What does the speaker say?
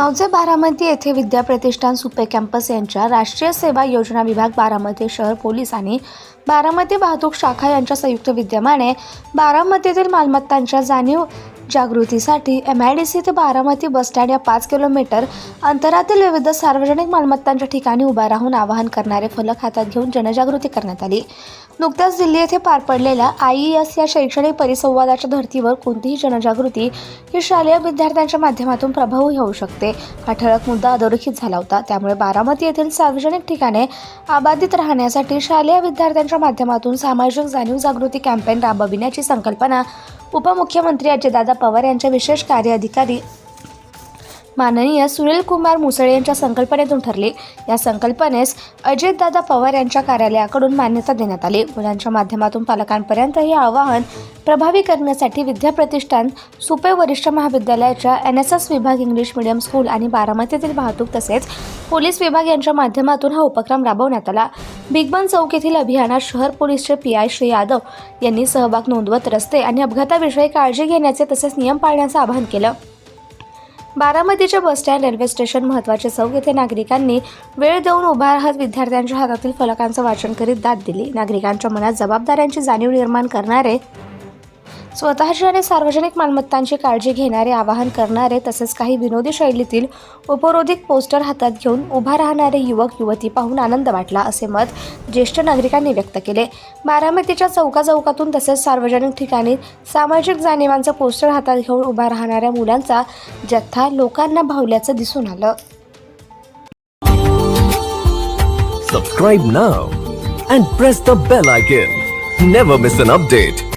मौजे बारामती येथे विद्या प्रतिष्ठान सुपे कॅम्पस यांच्या राष्ट्रीय सेवा योजना विभाग बारामती शहर पोलीस आणि बारामती वाहतूक शाखा यांच्या संयुक्त विद्यमाने बारामतीतील मालमत्तांच्या जाणीव जागृतीसाठी एम आय डी सी ते बारामती बसस्टँड या पाच किलोमीटर अंतरातील विविध सार्वजनिक मालमत्तांच्या ठिकाणी उभा राहून आवाहन करणारे फलक हातात घेऊन जनजागृती करण्यात आली. नुकत्याच दिल्ली येथे पार पडलेल्या आय ई एस या शैक्षणिक परिसंवादाच्या धर्तीवर कोणतीही जनजागृती ही शालेय विद्यार्थ्यांच्या माध्यमातून प्रभावी होऊ शकते. हा ठळक मुद्दा अधोरेखित झाला होता. त्यामुळे बारामती येथील सार्वजनिक ठिकाणे आबाधित राहण्यासाठी शालेय विद्यार्थ्यांच्या माध्यमातून सामाजिक जाणीव जागृती कॅम्पेन राबविण्याची संकल्पना उपमुख्यमंत्री अजितदादा पवार यांच्या विशेष कार्य अधिकारी माननीय सुनील कुमार मुसळे यांच्या संकल्पनेतून ठरले. या संकल्पनेस अजितदादा पवार यांच्या कार्यालयाकडून मान्यता देण्यात आली. मुलांच्या माध्यमातून पालकांपर्यंत हे आवाहन प्रभावी करण्यासाठी विद्या प्रतिष्ठान सुपे वरिष्ठ महाविद्यालयाच्या एन एस एस विभाग इंग्लिश मिडियम स्कूल आणि बारामतीतील वाहतूक तसेच पोलीस विभाग यांच्या माध्यमातून हा उपक्रम राबवण्यात आला. बिगबन चौक येथील अभियानात शहर पोलीसचे पी आय श्री यादव यांनी सहभाग नोंदवत रस्ते आणि अपघाताविषयी काळजी घेण्याचे तसेच नियम पाळण्याचं आवाहन केलं. बारामतीचे बसस्टँड रेल्वे स्टेशन महत्त्वाचे चौक येथे नागरिकांनी वेळ देऊन उभा राहत विद्यार्थ्यांच्या हातातील फलकांचं वाचन करीत दाद दिली. नागरिकांच्या मनात जबाबदाऱ्यांची जाणीव निर्माण करणारे स्वतःची आणि सार्वजनिक मालमत्तांची काळजी घेणारे आवाहन करणारे तसेच काही विनोदी शैलीतील उपरोधिक पोस्टर हातात घेऊन उभा राहणारे युवक युवती पाहून आनंद वाटला असे मत ज्येष्ठ नागरिकांनी व्यक्त केले बारामतीच्या चौकाचौकातून तसेच सार्वजनिक ठिकाणी सामाजिक जाणिवांचं पोस्टर हातात घेऊन उभा राहणाऱ्या मुलांचा जथ्था लोकांना भावल्याचं दिसून आलं Subscribe now and press the bell icon. Never miss an update.